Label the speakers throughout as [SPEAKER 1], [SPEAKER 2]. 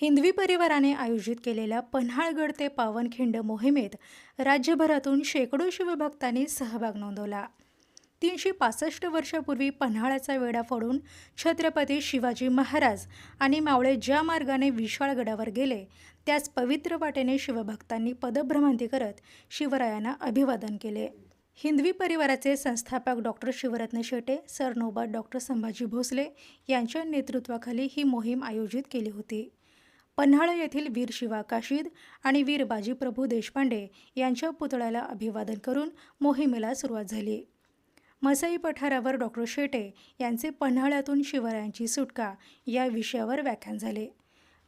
[SPEAKER 1] हिंदवी परिवाराने आयोजित केलेल्या पन्हाळगड ते पावनखिंड मोहिमेत राज्यभरातून शेकडो शिवभक्तांनी सहभाग नोंदवला. तीनशे पासष्ट वर्षापूर्वी पन्हाळ्याचा वेढा फोडून छत्रपती शिवाजी महाराज आणि मावळे ज्या मार्गाने विशाळगडावर गेले त्याच पवित्र वाटेने शिवभक्तांनी पदभ्रमंती करत शिवरायांना अभिवादन केले. हिंदवी परिवाराचे संस्थापक डॉक्टर शिवरत्न शेटे सरनोबत डॉक्टर संभाजी भोसले यांच्या नेतृत्वाखाली ही मोहीम आयोजित केली होती. पन्हाळा येथील वीर शिवा काशीद आणि वीर बाजीप्रभू देशपांडे यांच्या पुतळ्याला अभिवादन करून मोहिमेला सुरुवात झाली. मसाई पठारावर डॉक्टर शेटे यांचे पन्हाळ्यातून शिवरायांची सुटका या विषयावर व्याख्यान झाले.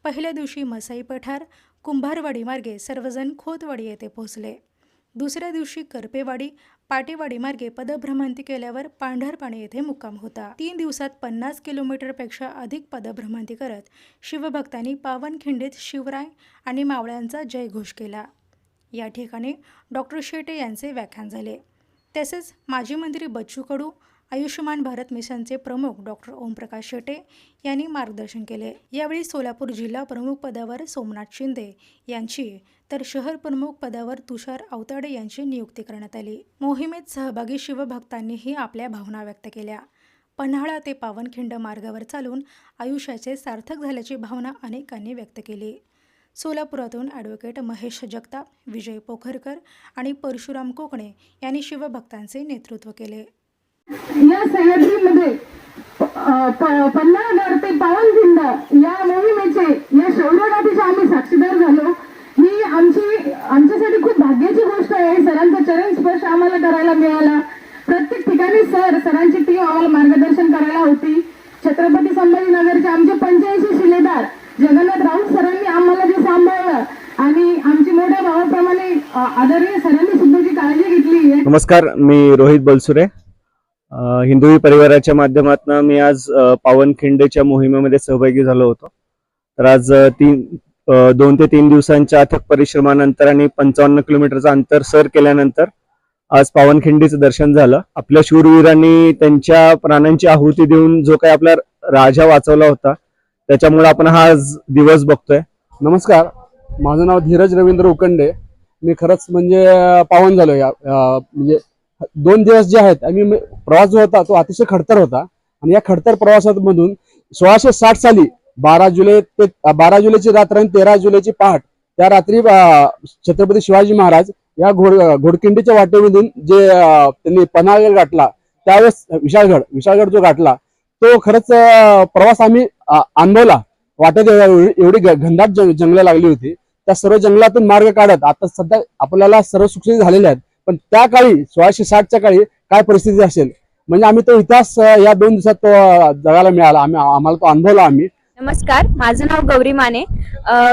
[SPEAKER 1] पहिल्या दिवशी मसाई पठार कुंभारवाडी मार्गे सर्वजण खोतवाडी येथे पोहोचले. दुसऱ्या दिवशी करपेवाडी पाटेवाडी मार्गे पदभ्रमंती केल्यावर पांढरपाणी येथे मुक्काम होता. तीन दिवसात पन्नास किलोमीटरपेक्षा अधिक पदभ्रमंती करत शिवभक्तांनी पावनखिंडीत शिवराय आणि मावळ्यांचा जयघोष केला. या ठिकाणी डॉक्टर शेटे यांचे व्याख्यान झाले. तसेच माजी मंत्री बच्चू कडू आयुष्यमान भारत मिशनचे प्रमुख डॉक्टर ओमप्रकाश शेटे यांनी मार्गदर्शन केले. यावेळी सोलापूर जिल्हा प्रमुख पदावर सोमनाथ शिंदे यांची तर शहर प्रमुख पदावर तुषार आवताडे यांची नियुक्ती करण्यात आली. मोहिमेत सहभागी शिवभक्तांनीही आपल्या भावना व्यक्त केल्या. पन्हाळा ते पावनखिंड मार्गावर चालून आयुष्याचे सार्थक झाल्याची भावना अनेकांनी व्यक्त केली. सोलापुरातून ॲडव्होकेट महेश जगताप विजय पोखरकर आणि परशुराम कोकणे यांनी शिवभक्तांचे नेतृत्व केले.
[SPEAKER 2] या सह्याद्रीमध्ये अ, ते पावनखिंड या मोहिमेचे या शौर्यगाथेचे आम्ही साक्षीदार झालो. ही आमची आमच्यासाठी खूप भाग्याची गोष्ट आहे. सरांचा चरण स्पर्श आम्हाला करायला मिळाला. प्रत्येक ठिकाणी सर सरांची टीम आम्हाला मार्गदर्शन करायला होती. छत्रपती संभाजीनगरचे आमचे पंच्याऐंशी शिलेदार जगन्नाथ राऊत सरांनी आम्हाला जे सांभाळलं आणि आमची मोठ्या भावाप्रमाणे आदरणीय सरांनी सुद्धा जी काळजी घेतली आहे
[SPEAKER 3] नमस्कार मी रोहित बलसुरे. हिंदुवी परिवाराच्या माध्यमातून मी आज पावनखिंडच्या मोहिमेमध्ये सहभागी झालो होतो. तर आज तीन दोन ते तीन दिवसांच्या अथक परिश्रमानंतर आणि पंचावन्न किलोमीटरचं अंतर सर केल्यानंतर आज पावनखिंडीचं दर्शन झालं. आपल्या शूरवीरांनी त्यांच्या प्राणांची आहुती देऊन जो काही आपला राजा वाचवला होता त्याच्यामुळे आपण हा आज दिवस बघतोय.
[SPEAKER 4] नमस्कार. माझं नाव धीरज रवींद्र उकंडे. मी खरंच म्हणजे पावन झालो या म्हणजे दोन दिवस जे आहेत आम्ही प्रवास जो होता तो अतिशय खडतर होता. आणि या खडतर प्रवासामधून सोळाशे साठ साली बारा जुलै ते बारा जुलैची रात्र आणि तेरा जुलैची पहाट त्या रात्री छत्रपती शिवाजी महाराज या घोड घोडकिंडीच्या वाटेमधून जे त्यांनी पन्हाळगड गाठला त्यावेळेस विशाळगड विशाळगड जो गाठला तो खरंच प्रवास आम्ही अनुभवला वाटत एवढी घनदाट जंग- जंगलं लागली होती. त्या सर्व जंगलातून मार्ग काढत आता सध्या आपल्याला सर्व सुखसुखी झालेल्या आहेत. पण त्या काळी सोळाशे साठच्या काळी काय परिस्थिती असेल? म्हणजे आम्ही तो इतिहास या दोन दिवसात तो अं, जगायला मिळाला. आम्ही आम्हाला तो अनुभवला आम्ही.
[SPEAKER 5] नमस्कार माझं नाव गौरी माने.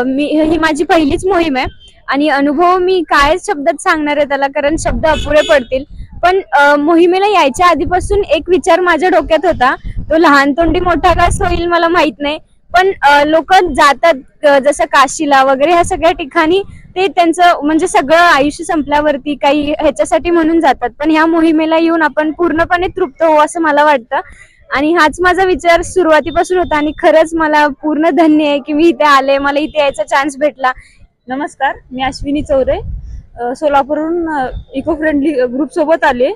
[SPEAKER 5] मी ही माझी पहिलीच मोहीम आहे. आणि अनुभव मी काय शब्दात सांगणार आहे त्याला? कारण शब्द अपुरे पडतील. पण मोहिमेला यायच्या आधीपासून एक विचार माझ्या डोक्यात होता. तो लहान तोंडी मोठा कास होईल मला माहीत नाही. पण लोक जातात जसं काशीला वगैरे ह्या सगळ्या ठिकाणी ते त्यांचं म्हणजे सगळं आयुष्य संपल्यावरती काही ह्याच्यासाठी म्हणून जातात. पण ह्या मोहिमेला येऊन आपण पूर्णपणे तृप्त हो असं मला वाटतं. आणि हाच माझा विचार सुरुवातीपासून होता आणि खरंच मला पूर्ण धन्य आहे की मी इथे आले मला इथे यायचा चान्स भेटला.
[SPEAKER 6] नमस्कार मी अश्विनी चौरे. अ, सोलापूरहून इको फ्रेंडली ग्रुप सोबत आले.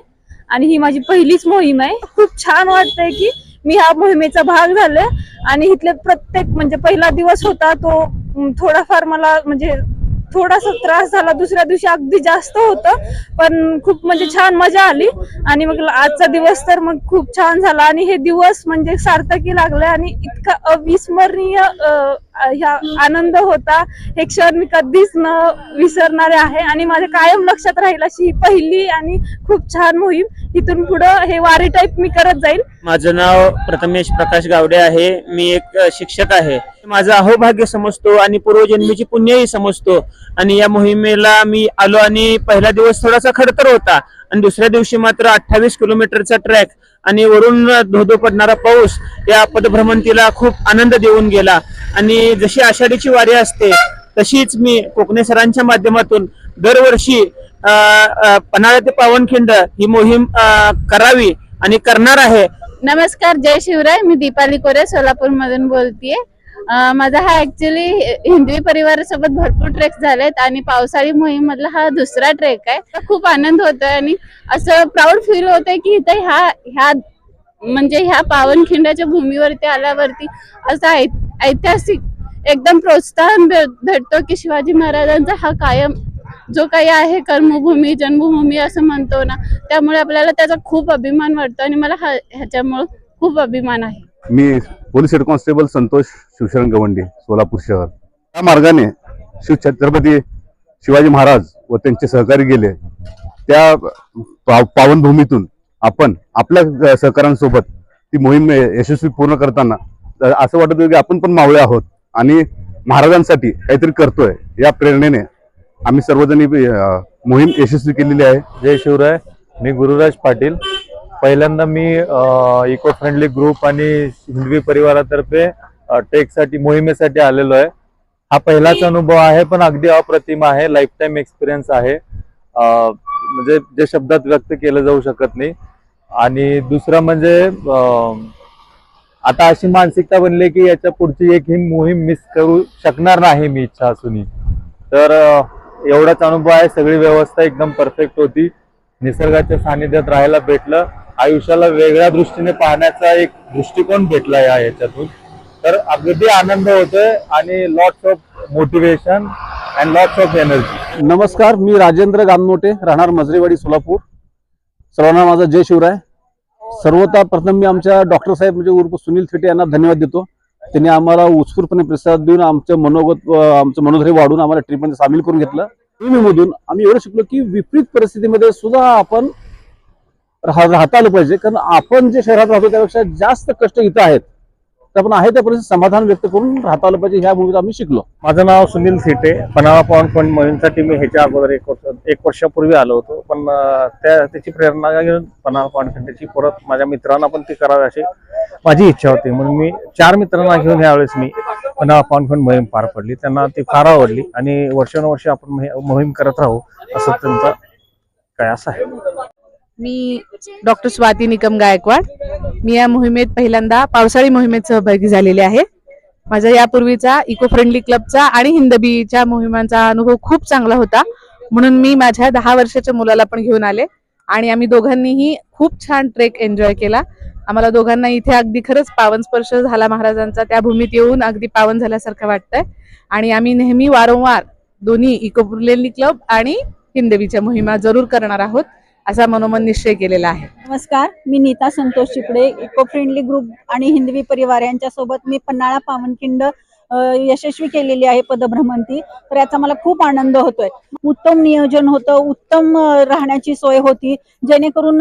[SPEAKER 6] आणि ही माझी पहिलीच मोहीम आहे. खूप छान वाटतंय की मी ह्या मोहिमेचा भाग झालोय आणि इथले प्रत्येक म्हणजे पहिला दिवस होता तो थोडाफार मला म्हणजे थोडासा त्रास झाला. दुसऱ्या दिवशी अगदी जास्त होतं. पण खूप म्हणजे छान मजा आली. आणि मग आजचा दिवस तर मग खूप छान झाला. आणि हे दिवस म्हणजे सार्थकी लागले आणि इतका अविस्मरणीय ह्या आनंद होता. हे क्षण मी कधीच न विसरणारे आहे. आणि माझ्या कायम लक्षात राहील अशी ही पहिली आणि खूप छान मोहीम. इथून पुढं हे वारी टाईप मी करत जाईल.
[SPEAKER 7] माझं नाव प्रथमेश प्रकाश गावडे आहे. मी एक शिक्षक आहे. माझं अहोभाग्य समजतो आणि पूर्वजन्मीची पुण्यही समजतो. आणि या मोहिमेला मी आलो आणि पहिला दिवस थोडासा खडतर होता. आणि दुसऱ्या दिवशी मात्र अठ्ठावीस किलोमीटरचा ट्रॅक आणि वरून धोधो पडणारा पाऊस या पदभ्रमंतीला खूप आनंद देऊन गेला. आणि जशी आषाढीची वारी असते तशीच मी कोकणे सरांच्या माध्यमातून दरवर्षी पन्हाळा ते पावनखिंड ही मोहीम करावी आणि करणार आहे.
[SPEAKER 8] नमस्कार जय शिवराय. मी दीपाली कोरे सोलापूर मधून बोलतेय. माझा हा ऍक्च्युली हिंदवी परिवारासोबत भरपूर ट्रेक झालेत आणि पावसाळी मोहीम मधला हा दुसरा ट्रेक आहे. खूप आनंद होतोय आणि असं प्राऊड फील होतंय की इथं ह्या ह्या म्हणजे ह्या पावनखिंडाच्या भूमीवरती आल्यावरती असं ऐतिहासिक एकदम प्रोत्साहन भेटतो की शिवाजी महाराजांचा हा कायम जो काही आहे कर्मभूमी जन्मभूमी असं म्हणतो ना त्यामुळे आपल्याला त्याचा खूप अभिमान वाटतो आणि मला हा ह्याच्यामुळे खूप अभिमान आहे.
[SPEAKER 9] मी police head constable Santosh Shivsharan Gawandi Solapur शहर. त्या मार्गाने शिव छत्रपती शिवाजी महाराज व त्यांचे सहकारी गेले. त्या पा- पावनभूमीतून आपण आपल्या सहकाऱ्यांसोबत ती मोहीम यशस्वी पूर्ण करताना असं वाटत होतं की आपण पण मावळे आहोत आणि महाराजांसाठी काहीतरी करतोय या प्रेरणेने आम्ही सर्वजणी मोहीम यशस्वी केलेली आहे.
[SPEAKER 10] जय शिवराय. मी गुरुराज पाटील. पहिल्यांदा मी इको फ्रेंडली ग्रुप आणि हिंदवी परिवारातर्फे ट्रेकसाठी मोहिमेसाठी आलेलो आहे. हा पहिलाच अनुभव आहे पण अगदी अप्रतिम आहे. लाईफ टाईम एक्सपिरियन्स आहे म्हणजे जे शब्दात व्यक्त केलं जाऊ शकत नाही. आणि दुसरं म्हणजे आता अशी मानसिकता बनली की याच्या पुढची एक ही मोहीम मिस करू शकणार नाही मी इच्छा असूनही. तर एवढाच अनुभव आहे. सगळी व्यवस्था एकदम परफेक्ट होती. निसर्गाच्या सानिध्यात राहायला भेटलं. आयुष्याला वेगळ्या दृष्टीने पाहण्याचा एक दृष्टिकोन भेटला या याच्यातून तर अगदी आनंद होतोय आणि lots of motivation and lots of energy
[SPEAKER 11] नमस्कार मी राजेंद्र गामनोटे राहणार मजरेवाडी सोलापूर. सर्वांना माझा जय शिवराय. सर्वता प्रथम मी आमच्या डॉक्टर साहेब म्हणजे उर्फ सुनील थेटे यांना धन्यवाद देतो. त्यांनी आम्हाला उत्स्फूर्तपणे प्रतिसाद देऊन आमचं मनोगत आमचं मनोधैर्य वाढून आम्हाला ट्रीटमेंट सामील करून घेतलं. मधून आम्ही एवढं शिकलो की विपरीत परिस्थितीमध्ये सुद्धा आपण राहता आलं पाहिजे. कारण आपण जे शहरात राहतो त्यापेक्षा जास्त कष्ट इथं आहेत. तर आपण आहे त्या परिस्थितीत समाधान व्यक्त करून राहता आलं पाहिजे ह्या भूमीत आम्ही शिकलो.
[SPEAKER 10] माझं नाव सुनील थिटे पनाळा पॉन पॉईंट मोहीमसाठी मी ह्याच्या अगोदर एक वर्ष एक वर्षापूर्वी आलो होतो. पण त्या त्याची प्रेरणा घेऊन पनाळा पॉईंट सेंटरची परत माझ्या मित्रांना पण ती करावी अशी माझी इच्छा होती. म्हणून मी चार मित्रांना घेऊन यावेळेस मी पनाळा पॉन पॉईंट मोहीम पार पडली. त्यांना ती फार आवडली. आणि वर्षानुवर्ष आपण मोहीम करत राहू असं त्यांचा काय असं आहे.
[SPEAKER 12] मी डॉक्टर स्वाती निकम गायकवाड. मी या मोहिमेत पहिल्यांदा पावसाळी मोहिमेत सहभागी झालेले आहे. माझा यापूर्वीचा इको फ्रेंडली क्लबचा आणि हिंदबीच्या मोहिमांचा अनुभव खूप चांगला होता. म्हणून मी माझ्या दहा वर्षाच्या मुलाला पण घेऊन आले आणि आम्ही दोघांनीही खूप छान ट्रेक एन्जॉय केला. आम्हाला दोघांना इथे अगदी खरंच पावन स्पर्श झाला महाराजांचा. त्या भूमीत येऊन अगदी पावन झाल्यासारखं वाटतंय. आणि आम्ही नेहमी वारंवार दोन्ही इको फ्रेंडली क्लब आणि हिंदबीच्या मोहिमा जरूर करणार आहोत. असा मनोमन निश्चय केलेला आहे.
[SPEAKER 13] नमस्कार मी Nita Santosh Chipde eco friendly group आणि हिंदवी परिवार यांच्या सोबत मी पन्हाळा पावनखिंड यशस्वी केलेली आहे पदभ्रमंती. तर याचा मला खूप आनंद होतोय. उत्तम नियोजन होतं उत्तम राहण्याची सोय होती. जेणेकरून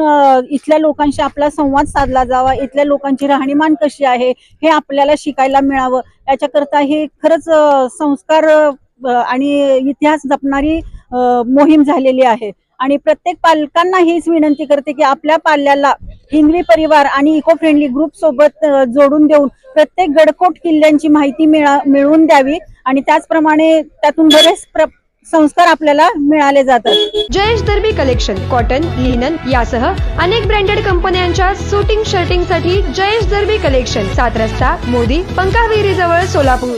[SPEAKER 13] इथल्या लोकांशी आपला संवाद साधला जावा इथल्या लोकांची राहणीमान कशी आहे हे आपल्याला शिकायला मिळावं याच्याकरता हे खरंच संस्कार आणि इतिहास जपणारी मोहीम झालेली आहे. आणि प्रत्येक पालकांना हीच विनंती करते की आपल्या पाल्याला हिंदवी परिवार आणि इको फ्रेंडली ग्रुप सोबत जोडून देऊन प्रत्येक गडकोट किल्ल्यांची माहिती मिळवून द्यावी. आणि त्याचप्रमाणे त्यातून बरेच प्र- संस्कार आपल्याला मिळाले जातात.
[SPEAKER 14] Jayesh Darbi collection cotton linen यासह अनेक ब्रँडेड कंपन्यांच्या सुटिंग शर्टिंगसाठी जयेश दर्बी कलेक्शन सात रस्ता मोदी पंकाविरी जवळ Solapur.